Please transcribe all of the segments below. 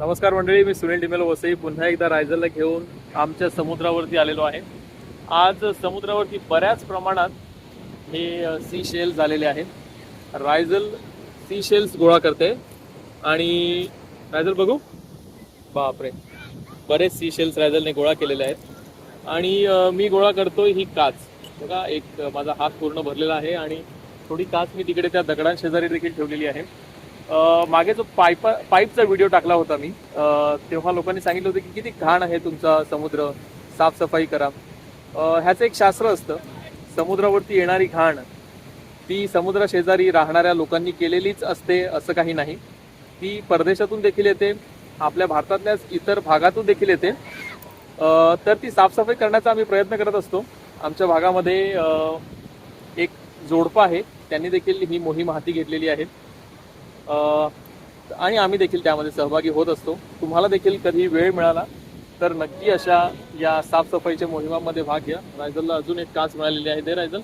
नमस्कार मंडळी मी सुनील डिमेल वसई. पुन्हा एकदा रायझलला घेऊन आमच्या समुद्रावरती आलेलो आहे. आज समुद्रावरती बऱ्याच प्रमाणात हे सी शेल्स आलेले आहेत. रायझल सी शेल्स गोळा करते. आणि रायझल बघू. बापरे. बरेच सी शेल्स रायझलने गोळा केलेले आहेत. आणि मी गोळा करतोय ही काच. बघा एक माझा हात पूर्ण भरलेला आहे आणि थोडी काच मी तिकडे त्या दगडांशेजारी देखील ठेवलेली आहे. मागे जो पाईप पाईपचा व्हिडिओ टाकला होता मी तेव्हा लोकांनी सांगितलं होतं की किती घाण आहे तुमचा समुद्र साफसफाई करा. ह्याचं एक शास्त्र असतं समुद्रावरती येणारी घाण ती समुद्र शेजारी राहणाऱ्या लोकांनी केलेलीच असते असं काही नाही. ती परदेशातून देखील येते आपल्या भारतातल्याच इतर भागातून देखील येते. तर ती साफसफाई करण्याचा आम्ही प्रयत्न करत असतो. आमच्या भागामध्ये एक जोडपं आहे त्यांनी देखील ही मोहीम हाती घेतलेली आहे. आणि आम्ही देखील त्यामध्ये सहभागी होत असतो. तुम्हाला देखील कधी वेळ मिळाला तर नक्की अशा या साफसफाईच्या मोहिमामध्ये भाग घ्या. रायझलला अजून एक काच मिळालेली आहे. ते रायझल.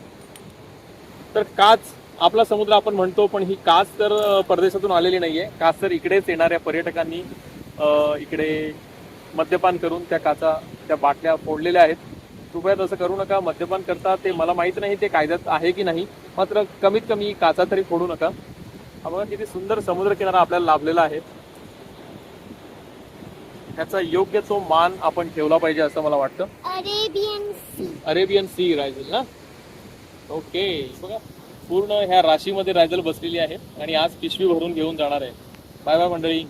तर काच आपला समुद्र आपण म्हणतो पण ही काच तर परदेशातून आलेली नाहीये. काच तर इकडेच येणाऱ्या पर्यटकांनी इकडे मद्यपान करून त्या काचा त्या बाटल्या फोडलेल्या आहेत. कृपया तसं करू नका. मद्यपान करता ते मला माहीत नाही ते कायद्यात आहे की नाही. मात्र कमीत कमी काचा तरी फोडू नका. बघा किती सुंदर समुद्र किनारा आपल्याला लाभलेला आहे. त्याचा योग्य तो मान आपण ठेवला पाहिजे असं मला वाटतं. Arabian sea. अरेबियन सी रायझल ना ओके. बघा पूर्ण ह्या राशीमध्ये रायझल बसलेली आहे आणि आज पिशवी भरून घेऊन जाणार आहे. बाय बाय मंडळी.